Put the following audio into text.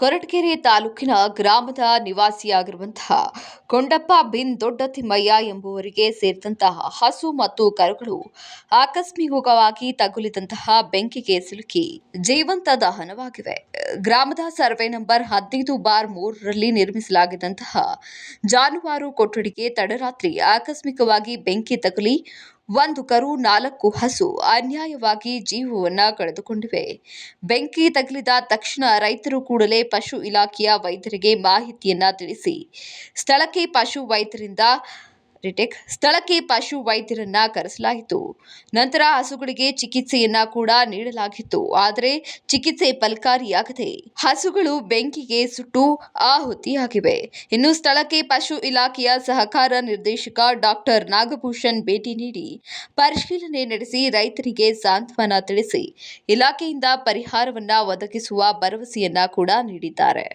ಕೊರಟಗೆರೆ ತಾಲೂಕಿನ ಗ್ರಾಮದ ನಿವಾಸಿಯಾಗಿರುವಂತಹ ಕೊಂಡಪ್ಪ ಬಿನ್ ದೊಡ್ಡ ತಿಮ್ಮಯ್ಯ ಎಂಬುವರಿಗೆ ಸೇರಿದಂತಹ ಹಸು ಮತ್ತು ಕರುಗಳು ಆಕಸ್ಮಿಕವಾಗಿ ತಗುಲಿದಂತಹ ಬೆಂಕಿಗೆ ಸಿಲುಕಿ ಜೀವಂತ ದಹನವಾಗಿವೆ ಗ್ರಾಮದ ಸರ್ವೆ ನಂಬರ್ ಹದಿನೈದು ಬಾರ್ ಮೂರರಲ್ಲಿ ನಿರ್ಮಿಸಲಾಗಿದ್ದಂತಹ ಜಾನುವಾರು ಕೊಠಡಿಗೆ ತಡರಾತ್ರಿ ಆಕಸ್ಮಿಕವಾಗಿ ಬೆಂಕಿ ತಗುಲಿ ಒಂದು ಕರು, ನಾಲ್ಕು ಹಸು ಅನ್ಯಾಯವಾಗಿ ಜೀವವನ್ನ ಕಳೆದುಕೊಂಡಿವೆ. ಬೆಂಕಿ ತಗುಲಿದ ತಕ್ಷಣ ರೈತರು ಕೂಡಲೇ ಪಶು ಇಲಾಖೆಯ ವೈದ್ಯರಿಗೆ ಮಾಹಿತಿಯನ್ನ ತಿಳಿಸಿ. ಸ್ಥಳಕ್ಕೆ ಪಶು ವೈದ್ಯರಿಂದ ರಿಟೇಕ್ ಸ್ಥಳಕ್ಕೆ ಪಶು ವೈದ್ಯರನ್ನ ಕರೆಸಲಾಯಿತು. ನಂತರ ಹಸುಗಳಿಗೆ ಚಿಕಿತ್ಸೆಯನ್ನ ಕೂಡ ನೀಡಲಾಗಿತ್ತು. ಆದರೆ ಚಿಕಿತ್ಸೆ ಫಲಕಾರಿಯಾಗದೆ ಹಸುಗಳು ಬೆಂಕಿಗೆ ಸುಟ್ಟು ಆಹುತಿಯಾಗಿವೆ. ಇನ್ನು ಸ್ಥಳಕ್ಕೆ ಪಶು ಇಲಾಖೆಯ ಸಹಕಾರ ನಿರ್ದೇಶಕ ಡಾಕ್ಟರ್ ನಾಗಭೂಷಣ್ ಭೇಟಿ ನೀಡಿ ಪರಿಶೀಲನೆ ನಡೆಸಿ ರೈತರಿಗೆ ಸಾಂತ್ವನ ತಿಳಿಸಿ ಇಲಾಖೆಯಿಂದ ಪರಿಹಾರವನ್ನ ಒದಗಿಸುವ ಭರವಸೆಯನ್ನ ಕೂಡ ನೀಡಿದ್ದಾರೆ.